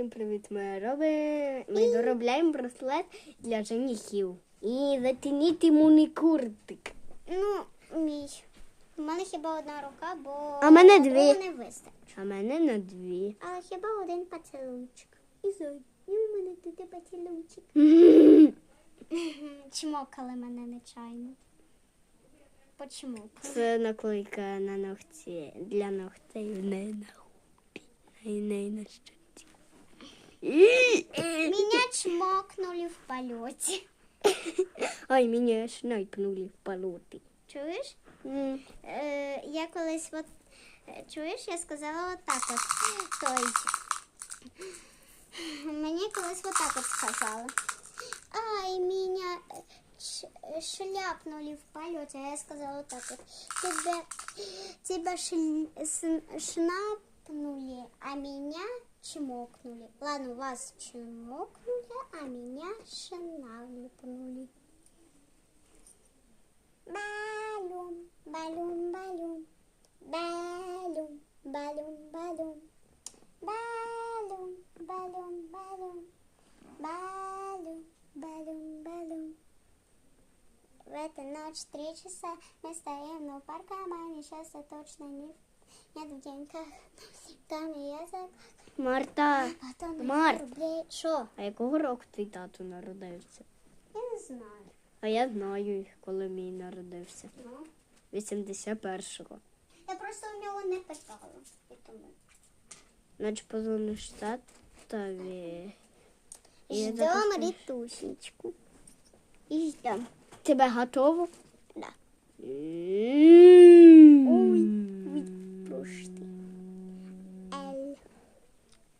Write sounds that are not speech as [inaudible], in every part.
Всім привіт, ми робимо. Ми доробляємо браслет для женихів. І затяніть йому не куртик. Ну, мій. У мене хіба одна рука, бо А мене дві. не вистачить. А мене на дві. Але хіба один поцілунчик. І зой. І у мене тут поцілунчик. [laughs] Чмокали мене нечайно. Почмокали. Це наклейка на ногті. Для ногтей не на губі. Не, на щоці. Меня чмокнули в польоті. [laughs] Ой, мене шнайпнули в полоти. Чуєш? Е, я колись от, е, чуєш, я сказала отак от. Той. [laughs] Мені колись отак от сказали. Ай, меня е, ш- шляпнули в полете. А я сказала так вот. Тебя, тебя шл- чмокнули, а меня чмокнули. Ладно, вас чмокнули, а меня шаналипнули. Балюм, балюм, балюм, балюм, балюм, балюм, балюм, балюм, балюм, балюм, балюм, балюм. В эту ночь три часа мы стоим, но парка а маме сейчас точно не в в деньках. Там и я за Марта, Март. Шо? а якого року твій тато народився? Я не знаю. А я знаю, коли мій народився. Ну, 81-го. я просто у нього не питала. і тому. Значить, позвониш татові. І Ждем запустиш. И ждем. Тебе готово? Да.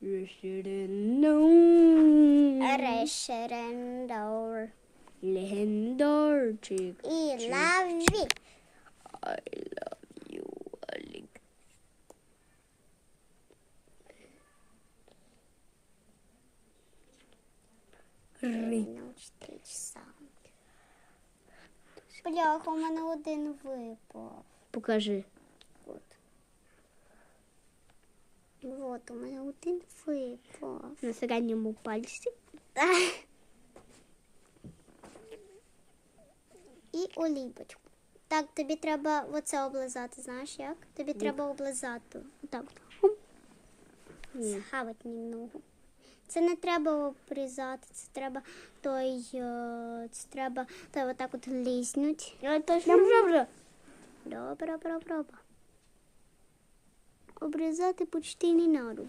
Reşerendor. Reşerendor. Lehendor. Chick, I love you. I love you, Alec. Ринуть сам. Бля, у мене один випав. Покажи. Вот, у мене один випав. На середньому пальці. І олібочку. Так, тобі треба оце облизати, знаєш як? Тобі треба облизати. Так. Схавати немного. Це не треба обрізати, це треба той, е, це треба той отак от ліснуть. Я точно добре. Добре, добре, добре. Обрізати почти не надо.